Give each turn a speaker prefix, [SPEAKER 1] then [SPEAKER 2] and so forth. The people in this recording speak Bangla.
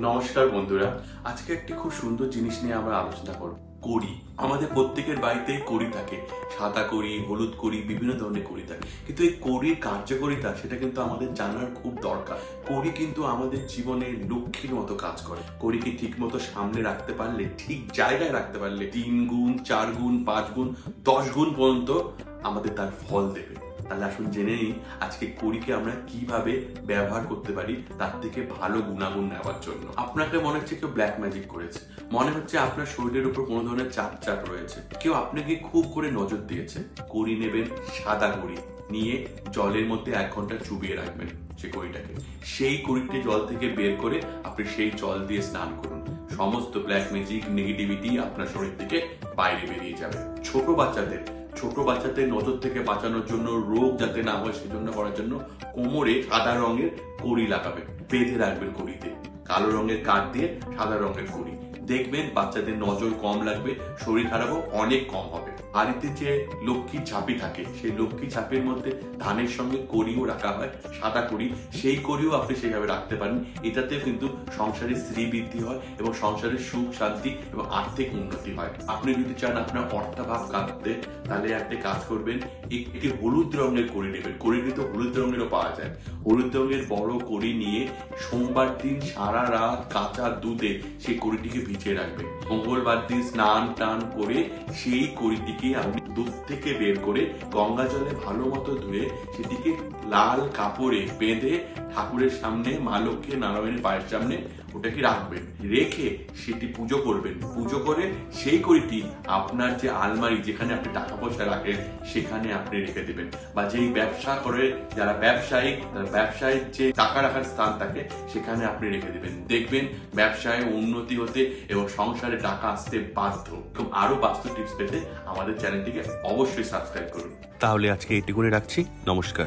[SPEAKER 1] নমস্কার বন্ধুরা, আজকে একটি খুব সুন্দর জিনিস নিয়ে আমরা আলোচনা করব। কড়ি। আমাদের প্রত্যেকের বাড়িতে কড়ি থাকে। সাদা কড়ি, হলুদ কড়ি, বিভিন্ন ধরনের কড়ি থাকে। কিন্তু এই কড়ির কার্যকারিতা, সেটা কিন্তু আমাদের জানার খুব দরকার। কড়ি কিন্তু আমাদের জীবনে লক্ষ্মীর মতো কাজ করে। কড়িকে ঠিক মতো সামনে রাখতে পারলে, ঠিক জায়গায় রাখতে পারলে, তিন গুণ, চার গুণ, পাঁচ গুণ, দশ গুণ পর্যন্ত আমাদের তার ফল দেবে। তাহলে আসুন জেনে নিই, আজকে কড়িকে আমরা কীভাবে ব্যবহার করতে পারি তার থেকে ভালো গুণাগুণ নেওয়ার জন্য। আপনাকে মনে হচ্ছে কেউ ব্ল্যাক ম্যাজিক করেছে। মনে হচ্ছে আপনার শরীরের উপর কোনো ধরনের চাপ চাপ রয়েছে। কেউ আপনাকে খুব করে নজর দিয়েছে? কড়ি নেবেন সাদা কড়ি। নিয়ে জলের মধ্যে এক ঘণ্টা চুবিয়ে রাখবেন সে কড়িটাকে। সেই কড়িটি জল থেকে বের করে আপনি সেই জল দিয়ে স্নান করুন। সমস্ত ব্ল্যাক ম্যাজিক নেগেটিভিটি আপনার শরীর থেকে বাইরে বেরিয়ে যাবে। ছোট বাচ্চাদের ছোট বাচ্চাদের নজর থেকে বাঁচানোর জন্য রোগ যাতে না হয় সেজন্য করার জন্য কোমরে সাদা রঙের কড়ি লাগাবেন, বেঁধে রাখবেন কড়িতে। কালো রঙের কাঠ দিয়ে সাদা রঙের কড়ি দেখবেন বাচ্চাদের নজর কম লাগবে, শরীর খারাপও অনেক কম হবে। বাড়িতে যে লক্ষ্মীর ঝাঁপি থাকে, সেই লক্ষ্মী ঝাঁপির মধ্যে ধানের সঙ্গে কড়িও রাখা হয়, সাদা কড়ি। সেই কড়িও আপনি সেইভাবে রাখতে পারেন। এটাতে কিন্তু সংসারে শ্রী বৃদ্ধি হয় এবং সংসারের সুখ, শান্তি এবং আর্থিক উন্নতি হয়। আপনি যদি চান আপনার অর্থাভাব কাটতে তাহলে আপনি কাজ করবেন একটি হলুদ রঙের কড়ি নেবেন। কড়ি কিন্তু হলুদ রঙেরও পাওয়া যায়। হলুদ রঙের বড় কড়ি নিয়ে সোমবার দিন সারা রাত কাঁচা দুধে সেই কড়িটিকে ভিজিয়ে রাখবে। মঙ্গলবার দিন স্নান টান করে সেই কড়িটিকে আপনি দুধ থেকে বের করে গঙ্গা জলে ভালো মতো ধুয়ে সেটিকে লাল কাপড়ে বেঁধে ঠাকুরের সামনে, মা লক্ষ্মী নারায়ণের পায়ের সামনে ওটাকে রাখবেন? রেখে সেটি পুজো করবেন। পুজো করে সেই কড়িটি আপনার যে আলমারি যেখানে আপনি টাকা পয়সা রাখেন, সেখানে আপনি রেখে দেবেন। বা যেই ব্যবসা করে, যারা ব্যবসায়ী, তারা ব্যবসায়ের যে টাকা রাখার স্থান থাকে, সেখানে আপনি রেখে দেবেন। দেখবেন ব্যবসায় উন্নতি হতে এবং সংসারে টাকা আসতে বাধ্য। এরকম আরও বাস্তু টিপস পেতে আমাদের চ্যানেলটিকে অবশ্যই সাবস্ক্রাইব করুন।
[SPEAKER 2] তাহলে আজকে এটি করে রাখছি। নমস্কার।